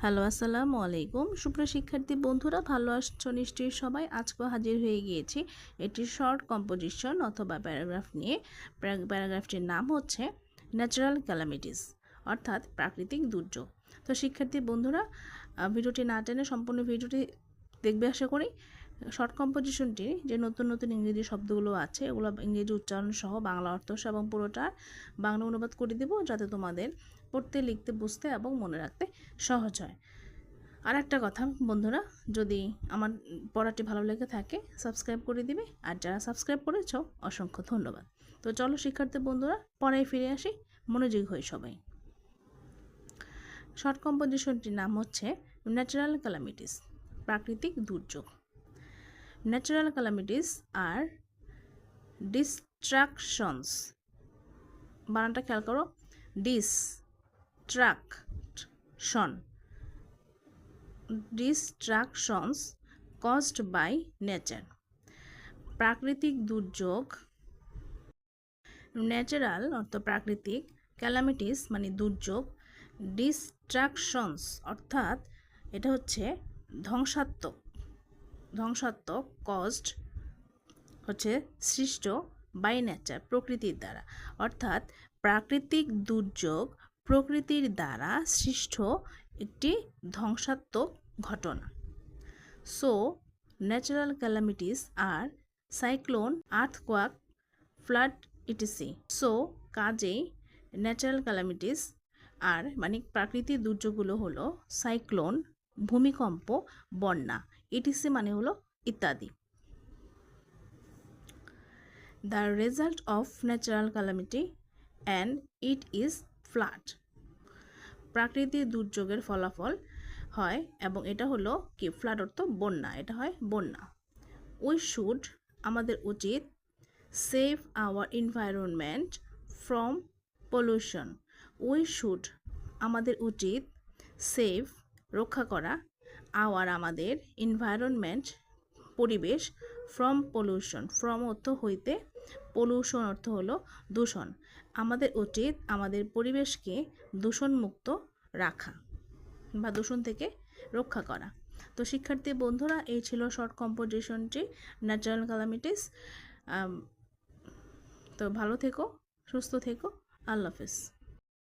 Hello, আসসালামু আলাইকুম। সুপ্রিয় শিক্ষার্থী বন্ধুরা, ভালো আসছো নিশ্চয়ই সবাই? আজকে হাজির হয়ে গিয়েছি এটি শর্ট কম্পোজিশন অথবা প্যারাগ্রাফ নিয়ে। প্যারা- প্যারাগ্রাফটির নাম হচ্ছে ন্যাচারাল ক্যালামিটিস অর্থাৎ প্রাকৃতিক দুর্যোগ। তো শিক্ষার্থী বন্ধুরা ভিডিওটি না টেনে সম্পূর্ণ ভিডিওটি দেখবে আশা করি। শর্ট কম্পোজিশনটি যে নতুন নতুন ইংরেজি শব্দগুলো আছে, এগুলো ইংরেজি উচ্চারণ সহ বাংলা অর্থ সহ এবং পুরোটার বাংলা অনুবাদ করে দেবো যাতে তোমাদের পড়তে, লিখতে, বুঝতে এবং মনে রাখতে সহজ হয়। আর একটা কথা বন্ধুরা, যদি আমার পড়াটি ভালো লেগে থাকে সাবস্ক্রাইব করে দিবে। আর যারা সাবস্ক্রাইব করেছ, অসংখ্য ধন্যবাদ। তো চলো শিক্ষার্থী বন্ধুরা পড়ায় ফিরে আসি। মনোযোগী হই সবাই। শর্ট কম্পোজিশনটির নাম হচ্ছে ন্যাচারাল ক্যালামিটিস প্রাকৃতিক দুর্যোগ। ন্যাচারাল ক্যালামিটিস আর ডিস্ট্রাকশনস বানানটা খেয়াল করো। Destruction destructions caused by nature প্রাকৃতিক দুর্যোগ. ন্যাচারাল অর্থ প্রাকৃতিক ক্যালামিটিস মানে দুর্যোগ। ডিস্ট্রাকশনস অর্থাৎ এটা হচ্ছে ধ্বংসাত্মক। ধ্বংসাত্মক কজড হচ্ছে সৃষ্ট বাই নেচার প্রকৃতির দ্বারা। অর্থাৎ প্রাকৃতিক দুর্যোগ প্রকৃতির দ্বারা সৃষ্ট একটি ধ্বংসাত্মক ঘটনা। সো ন্যাচারাল ক্যালামিটিস আর cyclone earthquake flood ETC so কাজেই ন্যাচারাল ক্যালামিটিস আর মানে প্রাকৃতিক দুর্যোগগুলো হলো সাইক্লোন ভূমিকম্প, বন্যা। ইটিসি মানে হলো ইত্যাদি। The result of natural calamity and it is flood প্রাকৃতিক দুর্যোগের ফলাফল হয় এবং এটা হলো কি? ফ্লাড অর্থ বন্যা, এটা হয় বন্যা। উই শুড আমাদের উচিত save our environment from pollution we should আমাদের উচিত সেভ রক্ষা করা আওয়ার আমাদের এনভায়রনমেন্ট পরিবেশ ফ্রম পলিউশন ফ্রম অর্থ হইতে পলিউশন অর্থ হলো দূষণ। আমাদের উচিত আমাদের পরিবেশকে দূষণমুক্ত রাখা বা দূষণ থেকে রক্ষা করা। তো শিক্ষার্থী বন্ধুরা, এই ছিল শর্ট কম্পোজিশনটি ন্যাচারাল ক্যালামিটিস তো ভালো থেকো, সুস্থ থেকো, আল্লাহ হাফেজ।